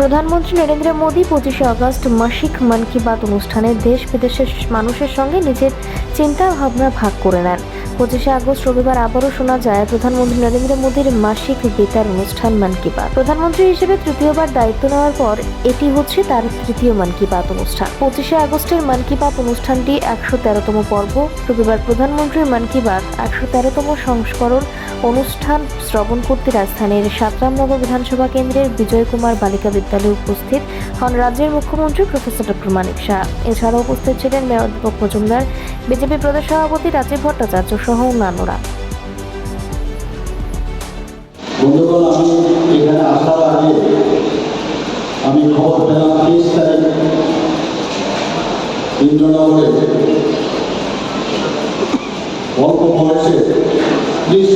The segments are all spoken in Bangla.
প্রধানমন্ত্রী নরেন্দ্র মোদী পঁচিশে আগস্ট মাসিক মন কি বাত অনুষ্ঠানে দেশ বিদেশের মানুষের সঙ্গে নিজের চিন্তা ভাবনা ভাগ করে নেন। পঁচিশে আগস্ট রবিবার আবারও শোনা যায়, প্রধানমন্ত্রী নরেন্দ্র মোদীর মাসিক বেতার অনুষ্ঠান মন কি বাত। প্রধানমন্ত্রী হিসেবে তৃতীয়বার দায়িত্ব নেওয়ার পর এটি হচ্ছে তার তৃতীয় মন কি বাত অনুষ্ঠান। পঁচিশে আগস্টের মন কি বাত অনুষ্ঠানটি একশো তেরোতম পর্ব। রবিবার প্রধানমন্ত্রীর মন কি বাত একশো তেরোতম সংস্করণ অনুষ্ঠান শ্রবণ করতে রাজধানীর সাতরামনগর বিধানসভা কেন্দ্রের বিজয় কুমার বালিকা বিদ্যালয়ে উপস্থিত হন রাজ্যের মুখ্যমন্ত্রী প্রফেসর ডক্টর মানিক শাহ। এছাড়াও উপস্থিত ছিলেন মেয়র দীপক মজুমদার, বিজেপি প্রদেশ সভাপতি রাজীব ভট্টাচার্য সহ অন্যান্যরা। বন্ধুগণ, আমি এখানে আসার আগে আমি খবর পেলাম তেইশ তারিখ ইন্দ্রনগরে অল্প বয়সে ত্রিশ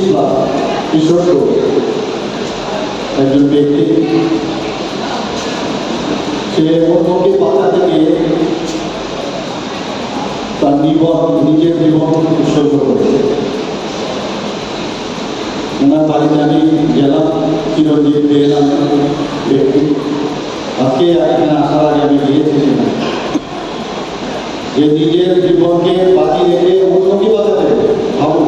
কিশোর একজন ব্যক্তি। সে মোটামুটি বাচ্চা থেকে তার জীবন নিজের জীবন উৎসর্গ করেছে। ওনার বাড়িতে আমি গেলাম চিরঞ্জিত পেলাম ব্যক্তি। আজকে এখানে আসার আগে আমি গিয়েছি যে নিজের জীবনকে বাজি রেখে উন্নতি বাজাতে ভাবুন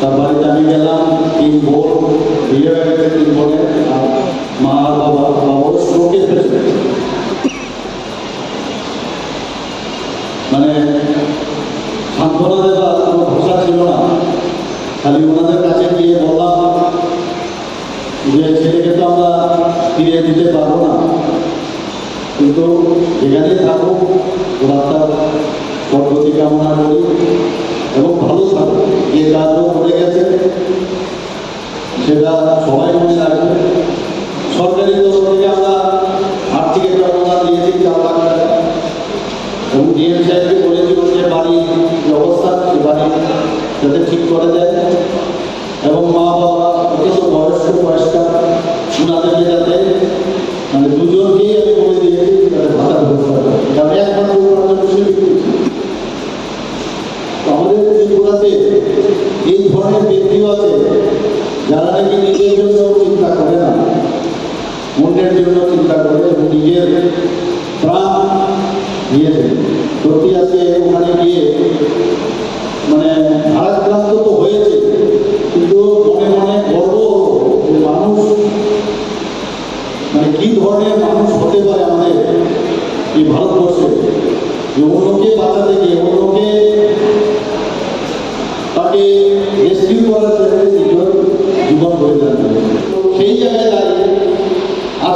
তার বাড়িতে আমি গেলাম, তিন বোন বিয়ে হয়ে গেছে তিন বোনের আর মা বাবা বাবার স্ট্রোকে ফেলেছে মানে সান্ত্বনা দেওয়ার কোনো ভাষা ছিল না। খালি ওনাদের কাছে গিয়ে বললাম যে, ছেলেকে তো আমরা ফিরিয়ে দিতে পারব না। কিন্তু যেখানেই থাকুক ওরা তার সর্বতি কামনা করি। এবং ভালো থাকুক যে কাজও করে গেছে। সেটা সবাই মনে রাখবে। সরকারি তরফ থেকে আমরা আর্থিক একটা অনুদান দিয়েছি, চার লাখ টাকা। এবং ডিএম সাহেবকে বলেছিল যে বাড়ির ব্যবস্থা বাড়ি যাতে ঠিক করে দেয় এবং মা বাবা অথচ বয়স্ক বয়স্কা ওনাদেরকে যাতে মানে দুজনকেই আমি বলে দিয়েছি যাতে ভাতা ব্যবস্থা করে এটা আমি একমাত্র ওনাদের বসে তো আমাদের ত্রিপুরাতে এই ধরনের ব্যক্তিও আছে যারা নাকি নিজের জন্য চিন্তা করে না। অন্যের জন্য চিন্তা করে নিজের প্রাণ ওখানে গিয়ে মানে তো হয়েছে, কিন্তু মনে মনে গর্ব মানুষ মানে কি ধরনের মানুষ হতে পারে আমাদের এই ভারতবর্ষে? যে অন্যকে বাঁচাতে গিয়ে, অন্যকে তাকে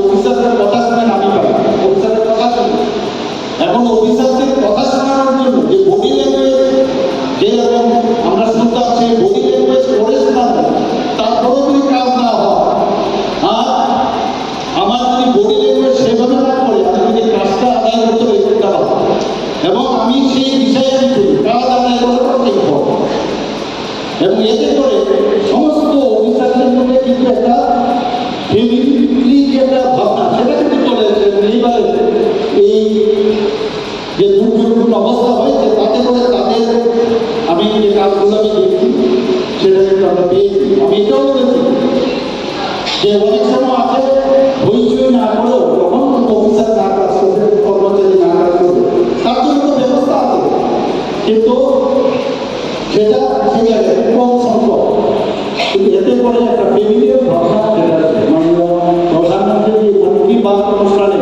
অফিসারদের কথা শুনে আমি পাই। অফিসারদের কথা শুনে। এখন অফিসারদের কথা শোনানোর জন্য যে বডি ল্যাঙ্গুয়েজ যেরকম আমরা শুনতাম সেই বডি ল্যাঙ্গুয়েজ করে শোনাবো, তারপরেও যদি কাজ না হয়, আর আমার যদি বডি ল্যাঙ্গুয়েজ সেভাবে না করে আমি যদি কাজটা আদায় করতে পারি করতে এবং আমি সেই বিষয়ে আমি করি, কাজ আদায় করাটা ঠিক এবং এতে করে সমস্ত অফিসারদের মধ্যে কিন্তু একটা আমি যে কাজগুলো আমি দেখছি সেটা কিন্তু আমরা পেয়েছি আমি এটাও বলেছি যে অনেক সময় আছে হইচই না করেও যখন অফিসার না কাজ করবে কর্মচারী না কাজ করবে তার জন্য ব্যবস্থা আছে কিন্তু সেটা সংখ্যক কিন্তু এতে একটা ফ্যামিলির ভাবনা যেটা অনুষ্ঠানে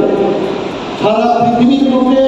সারা পৃথিবীর মধ্যে